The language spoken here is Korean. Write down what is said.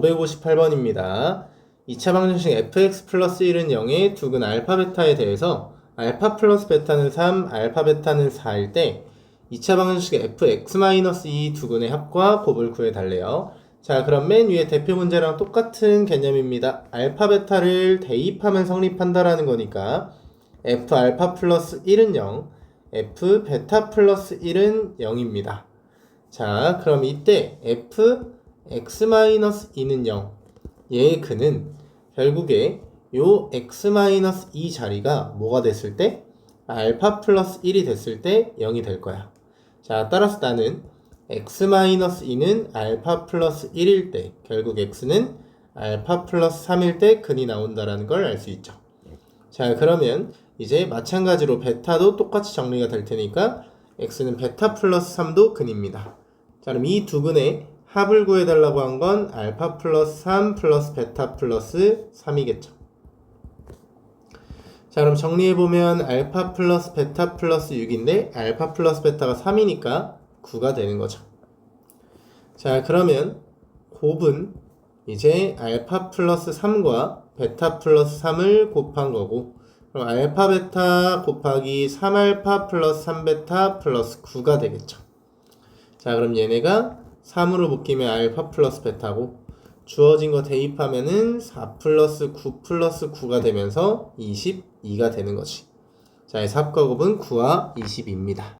558번입니다. 2차 방정식 fx 플러스 1은 0의 두근 알파 베타에 대해서 알파 플러스 베타는 3, 알파 베타는 4일 때 2차 방정식 fx 마이너스 2 두근의 합과 곱을 구해달래요. 자, 그럼 맨 위에 대표 문제랑 똑같은 개념입니다. 알파 베타를 대입하면 성립한다라는 거니까 f 알파 플러스 1은 0, f 베타 플러스 1은 0입니다. 자, 그럼 이때 f x-2는 0. 얘의 근은 결국에 요 x-2 자리가 뭐가 됐을 때? 알파 플러스 1이 됐을 때 0이 될 거야. 자, 따라서 나는 x-2는 알파 플러스 1일 때, 결국 x는 알파 플러스 3일 때 근이 나온다라는 걸 알 수 있죠. 자, 그러면 이제 마찬가지로 베타도 똑같이 정리가 될 테니까 x는 베타 플러스 3도 근입니다. 자, 그럼 이 두 근의 합을 구해달라고 한 건 알파 플러스 3 플러스 베타 플러스 3이겠죠. 자, 그럼 정리해보면 알파 플러스 베타 플러스 6인데 알파 플러스 베타가 3이니까 9가 되는 거죠. 자, 그러면 곱은 이제 알파 플러스 3과 베타 플러스 3을 곱한 거고 그럼 알파 베타 곱하기 3알파 플러스 3베타 플러스 9가 되겠죠. 자, 그럼 얘네가 3으로 묶이면 알파 플러스 베타고 주어진 거 대입하면은 4 플러스 9 플러스 9가 되면서 22가 되는 거지. 자, 이 합과 곱은 9와 20입니다.